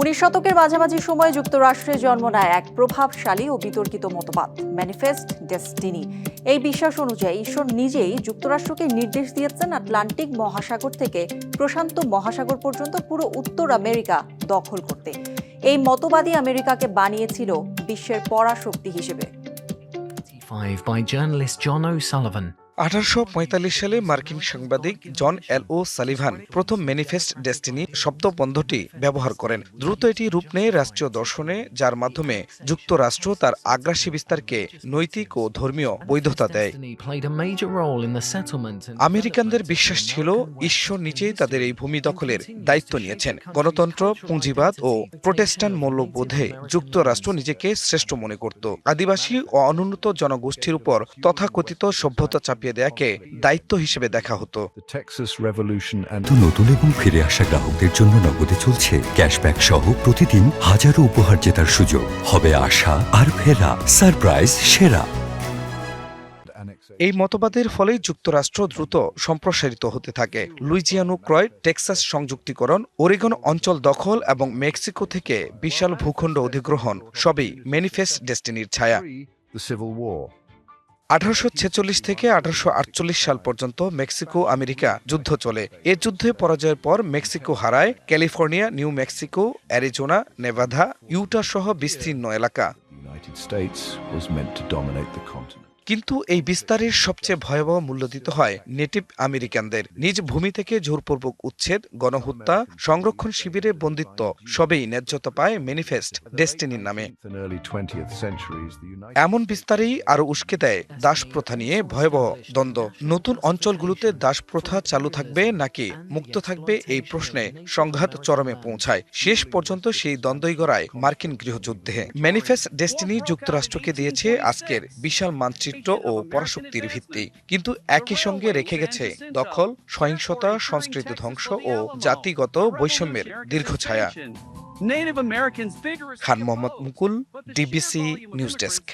উনিশ শতকের মাঝামাঝি সময়ে যুক্তরাষ্ট্রে জন্ম নেয় এক প্রভাবশালী ও বিতর্কিত মতবাদ ম্যানিফেস্ট ডেস্টিনি এই বিশ্বাস অনুযায়ী ঈশ্বর নিজেই যুক্তরাষ্ট্রকে নির্দেশ দিয়েছেন আটলান্টিক মহাসাগর থেকে প্রশান্ত মহাসাগর পর্যন্ত পুরো উত্তর আমেরিকা দখল করতে। এই মতবাদী আমেরিকাকে বানিয়েছিল বিশ্বের পরাশক্তি হিসেবে। 5 by journalist John O'Sullivan. আঠারোশো পঁয়তাল্লিশ সালে মার্কিন সাংবাদিক জন এল ও সালিভান প্রথম ম্যানিফেস্ট ডেস্টিনি শব্দবন্ধটি ব্যবহার করেন। দ্রুত এটি রূপ নেয় রাষ্ট্রীয় দর্শনে যার মাধ্যমে যুক্তরাষ্ট্র তার আগ্রাসী বিস্তারকে নৈতিক ও ধর্মীয় বৈধতা দেয়। আমেরিকানদের বিশ্বাস ছিল ঈশ্বর নিজেই তাদের এই ভূমি দখলের দায়িত্ব নিয়েছেন। গণতন্ত্র পুঁজিবাদ ও প্রোটেস্ট্যান্ট মূল্যবোধে যুক্তরাষ্ট্র নিজেকে শ্রেষ্ঠ মনে করত। আদিবাসী ও অনুন্নত জনগোষ্ঠীর উপর তথাকথিত সভ্যতা চাপিয়ে দেয়াকে দায়িত্ব হিসেবে দেখা হতো। নতুন এবং ফিরে আসা গ্রাহকদের জন্য নগদে চলছে ক্যাশব্যাক সহ প্রতিদিন হাজারো উপহার জেতার সুযোগ। হবে আশা আর ফেরা সারপ্রাইজ সেরা। এই মতবাদের ফলেই যুক্তরাষ্ট্র দ্রুত সম্প্রসারিত হতে থাকে। লুইজিয়ানো ক্রয় টেক্সাস সংযুক্তিকরণ ওরেগন অঞ্চল দখল এবং মেক্সিকো থেকে বিশাল ভূখণ্ড অধিগ্রহণ সবই ম্যানিফেস্ট ডেস্টিনির ছায়া। আঠারোশো ছেচল্লিশ থেকে আঠারোশো আটচল্লিশ সাল পর্যন্ত মেক্সিকো, আমেরিকা যুদ্ধ চলে এ যুদ্ধে পরাজয়ের পর মেক্সিকো হারায় California, New Mexico, Arizona Nevada Utah সহ বিস্তীর্ণ এলাকা. কিন্তু এই বিস্তারের সবচেয়ে ভয়াবহ মূল্য দিতে হয় নেটিভ আমেরিকানদের। নিজ ভূমি থেকে জোরপূর্বক উচ্ছেদ গণহত্যা সংরক্ষণ শিবিরে বন্দিত্ব সবেই ন্যায্যতা পায় ম্যানিফেস্ট ডেস্টিনির নামে। In early 20th centuries, the United এমন বিস্তারেই আরও উস্কে দেয় দাস প্রথা নিয়ে ভয়াবহ দ্বন্দ্ব। নতুন অঞ্চলগুলোতে দাস প্রথা চালু থাকবে নাকি মুক্ত থাকবে এই প্রশ্নে সংঘাত চরমে পৌঁছায়। শেষ পর্যন্ত সেই দ্বন্দ্বই গড়ায় মার্কিন গৃহযুদ্ধে। ম্যানিফেস্ট ডেস্টিনি যুক্তরাষ্ট্রকে দিয়েছে আজকের বিশাল মানচিত্র ও পরাশক্তির ভিত্তি। কিন্তু একই সঙ্গে রেখে গেছে দখল সহিংসতা সংস্কৃতি ধ্বংস ও জাতিগত বৈষম্যের দীর্ঘ ছায়া। Khan Mohammad Mukul DBC news desk